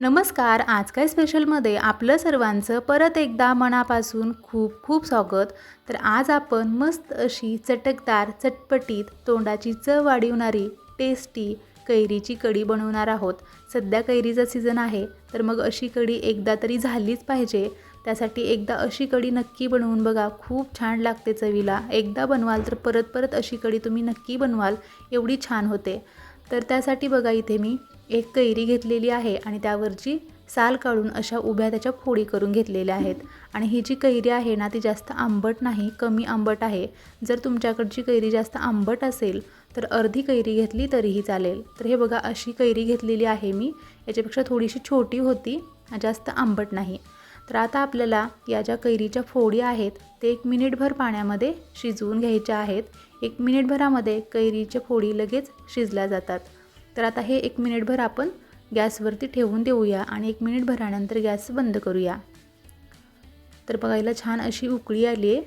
नमस्कार आज काय स्पेशलमध्ये आपलं सर्वांचं परत एकदा मनापासून खूप खूप स्वागत. तर आज आपण मस्त अशी चटकदार चटपटीत तोंडाची चव वाढवणारी टेस्टी कैरीची कढी बनवणार आहोत. सध्या कैरीचा सीझन आहे तर मग अशी कढी एकदा तरी झालीच पाहिजे. त्यासाठी एकदा अशी कढी नक्की बनवून बघा. खूप छान लागते चवीला. एकदा बनवाल तर परत परत अशी कढी तुम्ही नक्की बनवाल. एवढी छान होते. तर त्यासाठी बघा इथे मी एक कैरी घेतलेली आहे आणि त्यावरची साल काढून अशा उभ्या त्याच्या फोडी करून घेतलेल्या आहेत. आणि ही जी कैरी आहे ना ती जास्त आंबट नाही कमी आंबट आहे. जर तुमच्याकडची कैरी जास्त आंबट असेल तर अर्धी कैरी घेतली तरीही चालेल. तर हे बघा अशी कैरी घेतलेली आहे मी. याच्यापेक्षा थोडीशी छोटी होती जास्त आंबट नाही. तर आता आपल्याला या ज्या कैरीच्या फोडी आहेत ते एक मिनिटभर पाण्यामध्ये शिजवून घ्यायच्या आहेत. एक मिनिटभरामध्ये कैरीच्या फोडी लगेच शिजल्या जातात. तर आता हे एक मिनिटभर आपण गॅसवरती ठेवून देऊया आणि एक मिनिट भरानंतर गॅस बंद करूया. तर बघायला छान अशी उकळी आली आहे.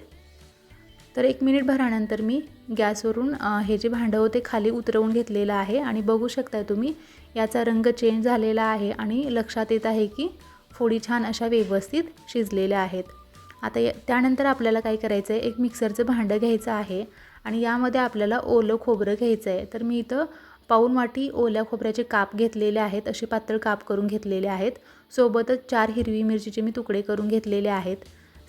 तर एक मिनिट भरानंतर मी गॅसवरून हे जे भांडं होते खाली उतरवून घेतलेलं आहे. आणि बघू शकताय तुम्ही याचा रंग चेंज झालेला आहे आणि लक्षात येत आहे की फोडी छान अशा व्यवस्थित शिजलेल्या आहेत. आता या त्यानंतर आपल्याला काय करायचं आहे एक मिक्सरचं भांडं घ्यायचं आहे. आणि यामध्ये आपल्याला ओलं खोबरं घ्यायचं आहे तर मी इथं पाऊन वाटी ओल्या खोबऱ्याचे काप घेतलेले आहेत असे पातळ काप करून घेतलेले आहेत. सोबतच चार हिरवी मिरचीचे मी तुकडे करून घेतलेले आहेत.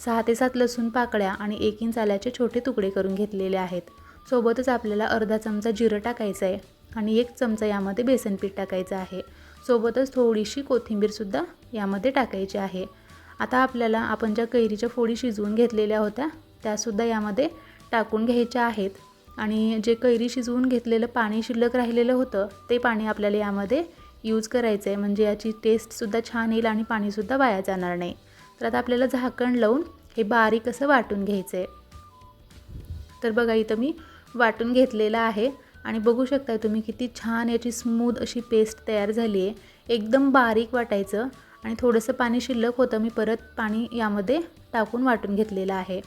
सहा ते सात लसूण पाकळ्या आणि एक इंच आल्याचे छोटे तुकडे करून घेतलेले आहेत. सोबतच आपल्याला अर्धा चमचा जिरं टाकायचं आहे आणि एक चमचा यामध्ये बेसन पीठ टाकायचं आहे. सोबतच थोडीशी कोथिंबीरसुद्धा यामध्ये टाकायची आहे. आता आपल्याला आपण ज्या कैरीच्या फोडी शिजवून घेतलेल्या होत्या त्यासुद्धा यामध्ये टाकून घ्यायच्या आहेत. आणि जे कैरी शिजवून घेतलेलं पाणी शिल्लक राहिलेलं होतं ते पाणी आपल्याला यामध्ये यूज करायचं आहे म्हणजे याची टेस्टसुद्धा छान येईल आणि पाणीसुद्धा वाया जाणार नाही. तर आता आपल्याला झाकण लावून हे बारीक असं वाटून घ्यायचं आहे तर बघा इथं मी वाटून घेतलेलं आहे. आणि बघू शकता तुम्ही किती छान याची स्मूद अशी पेस्ट तयार झाली आहे. एकदम बारीक वाटायचं. आणि थोडंसं पाणी शिल्लक होतं मी परत पाणी यामध्ये टाकून वाटून घेतलेलं आहे.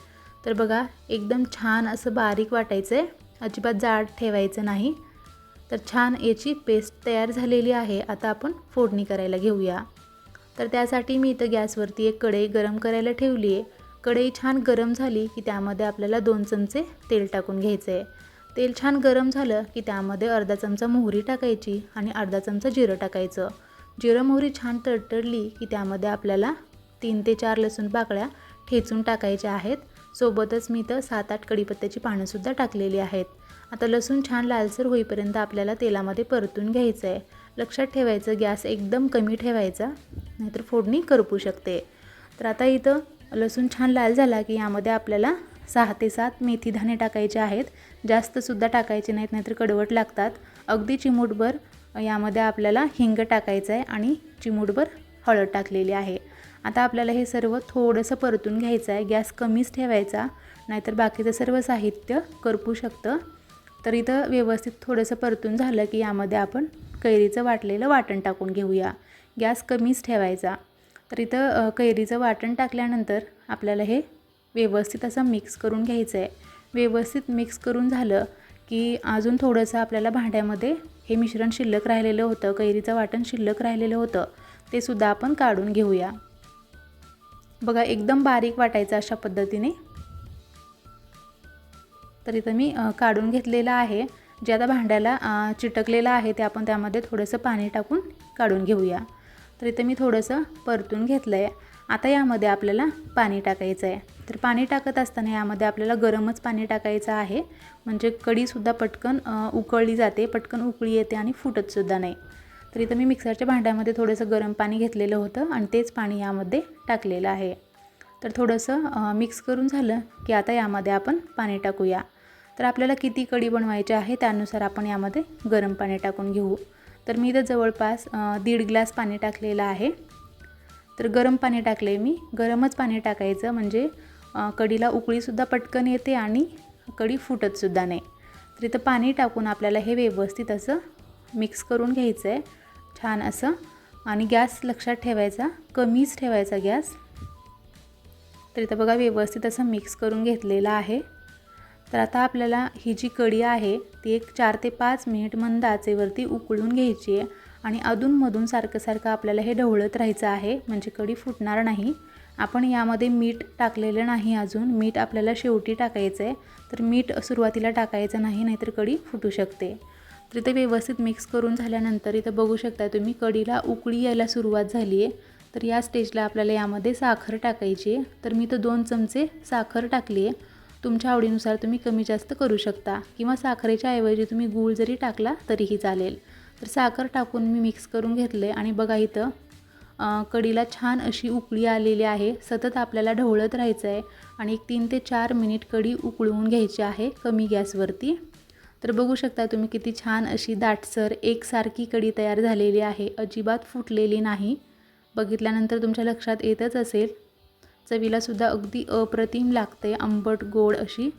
तर बघा एकदम छान असं बारीक वाटायचं आहे अजिबात जाड ठेवायचं नाही. तर छान याची पेस्ट तयार झालेली आहे. आता आपण फोडणी करायला घेऊया. तर त्यासाठी मी इथं गॅसवरती एक कढई गरम करायला ठेवली आहे. कढई छान गरम झाली की त्यामध्ये आपल्याला दोन चमचे तेल टाकून घ्यायचं आहे तेल छान गरम झालं की त्यामध्ये अर्धा चमचा मोहरी टाकायची आणि अर्धा चमचा जिरं टाकायचं. जिरं मोहरी छान तडतडली की त्यामध्ये आपल्याला तीन ते चार लसूण पाकळ्या ठेचून टाकायच्या आहेत. सोबतच मी तर सात आठ कडीपत्त्याची पानंसुद्धा टाकलेली आहेत. आता लसूण छान लालसर होईपर्यंत आपल्याला तेलामध्ये परतून घ्यायचं आहे लक्षात ठेवायचं गॅस एकदम कमी ठेवायचा नाहीतर फोडणी करपू शकते. तर आता इथं लसूण छान लाल झाला की यामध्ये आपल्याला सहा ते सात मेथी धाणे टाकायचे आहेत. जास्तसुद्धा टाकायचे नाहीत नाहीतर कडवट लागतात. अगदी चिमूटभर यामध्ये आपल्याला हिंग टाकायचं आहे आणि चिमूटभर हळद टाकलेली आहे. आता आपल्याला हे सर्व थोडंसं परतून घ्यायचं आहे. गॅस कमीच ठेवायचा नाहीतर बाकीचं सर्व साहित्य करपू शकतं. तर इथं व्यवस्थित थोडंसं परतून झालं की यामध्ये आपण कैरीचं वाटलेलं वाटण टाकून घेऊया. गॅस कमीच ठेवायचा. तर इथं कैरीचं वाटण टाकल्यानंतर आपल्याला हे व्यवस्थित असं मिक्स करून घ्यायचं आहे व्यवस्थित मिक्स करून झालं की अजून थोडंसं आपल्याला भांड्यामध्ये हे मिश्रण शिल्लक राहिलेलं होतं कैरीचं वाटण शिल्लक राहिलेलं होतं ते सुद्धा आपण काढून घेऊया. बघा एकदम बारीक वाटायचं अशा पद्धतीने. तर इथं मी काढून घेतलेलं आहे. जे आता भांड्याला चिटकलेलं आहे ते आपण त्यामध्ये थोडंसं पाणी टाकून काढून घेऊया. तर इथं मी थोडंसं परतून घेतलं आहे आता यामध्ये आपल्याला पाणी टाकायचं आहे. तर पाणी टाकत असताना यामध्ये आपल्याला गरमच पाणी टाकायचं आहे. म्हणजे कढीसुद्धा पटकन उकळली जाते पटकन उकळी येते आणि फुटतसुद्धा नाही. तर इथं मी मिक्सरच्या भांड्यामध्ये थोडंसं गरम पाणी घेतलेलं होतं आणि तेच पाणी यामध्ये टाकलेलं आहे. तर थोडंसं मिक्स करून झालं की आता यामध्ये आपण पाणी टाकूया. तर आपल्याला किती कडी बनवायची आहे त्यानुसार आपण यामध्ये गरम पाणी टाकून घेऊ. तर मी इथं जवळपास दीड ग्लास पाणी टाकलेलं आहे. तर गरम पाणी टाकले मी. गरमच पाणी टाकायचं म्हणजे कढीला उकळीसुद्धा पटकन येते आणि कढी फुटतसुद्धा नाही. तर इथं पाणी टाकून आपल्याला हे व्यवस्थित असं मिक्स करून घ्यायचं आहे छान असं. आणि गॅस लक्षात ठेवायचा. कमीच ठेवायचा गॅस. तर इथं बघा व्यवस्थित असं मिक्स करून घेतलेलं आहे. तर आता आपल्याला ही जी कढी आहे ती एक चार ते पाच मिनिट मंद आचेवरती उकळून घ्यायची आहे. आणि अधूनमधून सारखं सारखं आपल्याला हे ढवळत राहायचं आहे. म्हणजे कढी फुटणार नाही. आपण यामध्ये मीठ टाकलेलं नाही अजून. मीठ आपल्याला शेवटी टाकायचं आहे. तर मीठ सुरुवातीला टाकायचं नाही नाहीतर कढी फुटू शकते. तर इथे व्यवस्थित मिक्स करून झाल्यानंतर इथं बघू शकता तुम्ही कढीला उकळी यायला सुरुवात झाली आहे. तर या स्टेजला आपल्याला यामध्ये साखर टाकायची आहे. तर मी तर दोन चमचे साखर टाकली आहे. तुमच्या आवडीनुसार तुम्ही कमी जास्त करू शकता किंवा साखरेच्या ऐवजी तुम्ही गूळ जरी टाकला तरीही चालेल. तर साखर टाकून मी मिक्स करून घेतलं आहे आणि बघा इथं कडीला कढीला छान अशी उकळी आलेली आहे. सतत आपल्याला ढवळत राहायचं आहे आणि एक तीन ते चार मिनिट कढी उकळवून घ्यायची आहे कमी गॅसवरती. तर बघू शकता तुम्ही किती छान अशी दाटसर एकसारखी कढी तयार झालेली आहे. अजिबात फुटलेली नाही. बघितल्यानंतर तुमच्या लक्षात येतच असेल. चवीलासुद्धा अगदी अप्रतिम लागते आंबट गोड अशी.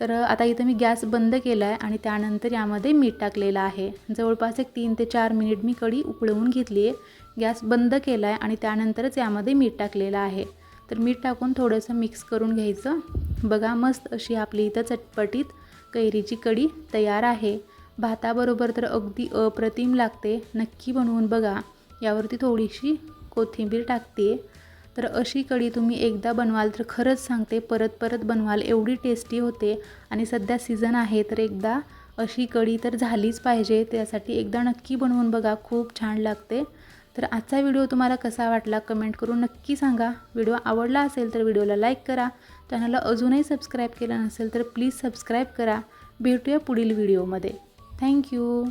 तर आता इथं मी गॅस बंद केला आहे आणि त्यानंतर यामध्ये मीठ टाकलेलं आहे. जवळपास एक तीन ते चार मिनिट मी कढी उकळवून घेतली आहे. गॅस बंद केला आहे आणि त्यानंतरच यामध्ये मीठ टाकलेलं आहे. तर मीठ टाकून थोडंसं मिक्स करून घ्यायचं. बघा मस्त अशी आपली इथं चटपटीत कैरीची कढी तयार आहे. भाताबरोबर तर अगदी अप्रतिम लागते. नक्की बनवून बघा. यावरती थोडीशी कोथिंबीर टाकते. तर अशी कढी तुम्ही एकदा बनवाल तर खरंच सांगते परत परत बनवाल एवढी टेस्टी होते. आणि सध्या सीझन आहे तर एकदा अशी कढी तर झालीच पाहिजे. त्यासाठी एकदा नक्की बनवून बघा. खूप छान लागते. तर आजचा व्हिडिओ तुम्हाला कसा वाटला कमेंट करून नक्की सांगा. व्हिडिओ आवडला असेल तर व्हिडिओला लाईक करा. चॅनलला अजूनही सबस्क्राईब केलं नसेल तर प्लीज सबस्क्राईब करा. भेटूया पुढील व्हिडिओमध्ये. थँक्यू